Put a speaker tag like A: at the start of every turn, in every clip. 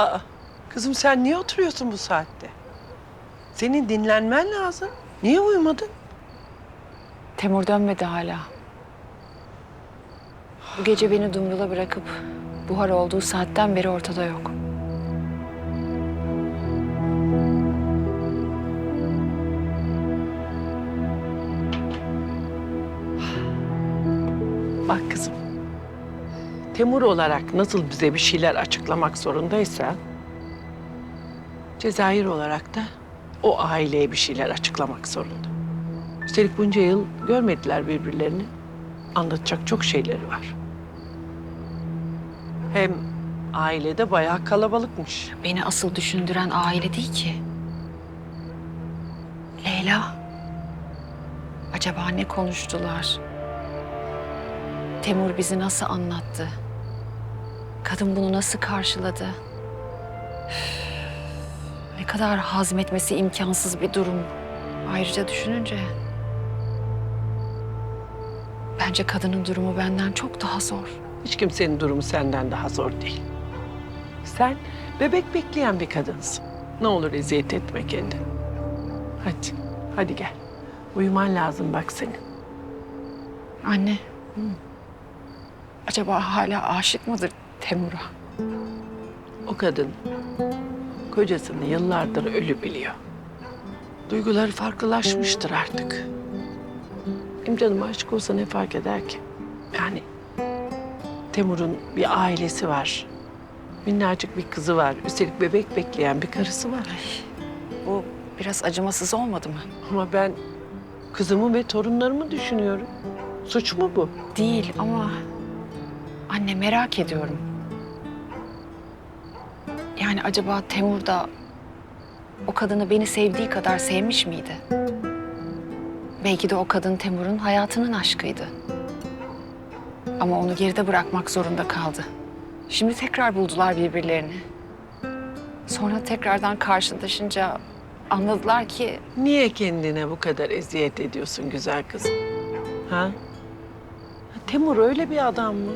A: Aa, kızım sen niye oturuyorsun bu saatte? Senin dinlenmen lazım. Niye uyumadın?
B: Temur dönmedi hala. Bu gece beni Dumrul'a bırakıp buhar olduğu saatten beri ortada yok.
A: Bak kızım. Temur olarak nasıl bize bir şeyler açıklamak zorundaysa... Cezayir olarak da o aileye bir şeyler açıklamak zorunda. Üstelik bunca yıl görmediler birbirlerini. Anlatacak çok şeyleri var. Hem ailede bayağı kalabalıkmış.
B: Beni asıl düşündüren aile değil ki. Leyla. Acaba ne konuştular? Temur bizi nasıl anlattı? Kadın bunu nasıl karşıladı? Üf, Ne kadar hazmetmesi imkansız bir durum. Ayrıca düşününce... Bence kadının durumu benden çok daha zor.
A: Hiç kimsenin durumu senden daha zor değil. Sen bebek bekleyen bir kadınsın. Ne olur eziyet etme kendini. Hadi, hadi gel. Uyuman lazım bak senin.
B: Anne. Acaba hala aşık mıdır Temur'a?
A: O kadın kocasını yıllardır ölü biliyor. Duyguları farklılaşmıştır artık. Benim canım aşık olsa ne fark eder ki? Yani Temur'un bir ailesi var. Minnacık bir kızı var. Üstelik bebek bekleyen bir karısı var.
B: Bu biraz acımasız olmadı mı?
A: Ama ben kızımı ve torunlarımı düşünüyorum. Suç mu bu?
B: Değil ama anne merak ediyorum. Yani acaba Temur da o kadını beni sevdiği kadar sevmiş miydi? Belki de o kadın Temur'un hayatının aşkıydı. Ama onu geride bırakmak zorunda kaldı. Şimdi tekrar buldular birbirlerini. Sonra tekrardan karşılaşınca anladılar ki
A: Niye kendine bu kadar eziyet ediyorsun güzel kızım? Ha? Temur öyle bir adam mı?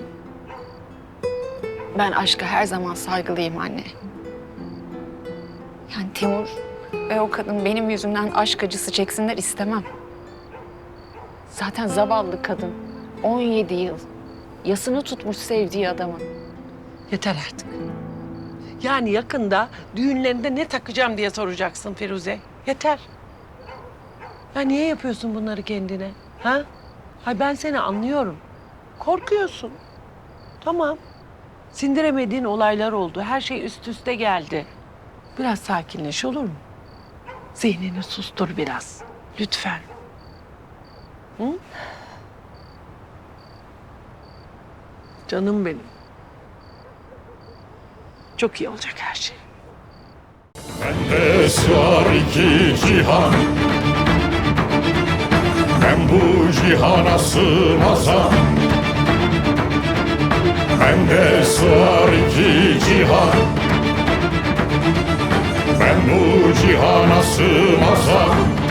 B: Ben aşka her zaman saygılıyım anne. Timur ve o kadın benim yüzümden aşk acısı çeksinler istemem. Zaten zavallı kadın 17 yıl yasını tutmuş sevdiği adamın.
A: Yeter artık. Yani yakında düğünlerinde ne takacağım diye soracaksın Firuze. Yeter. Ya niye yapıyorsun bunları kendine? Ha? Hay ben seni anlıyorum. Korkuyorsun. Tamam. Sindiremediğin olaylar oldu. Her şey üst üste geldi. Biraz sakinleş olur mu? Zihnini sustur biraz. Lütfen. Hı? Canım benim. Çok iyi olacak her şey.
C: Bende sığar iki cihan Ben bu cihana sığmazam Bende sığar iki cihan Cihana sığmazam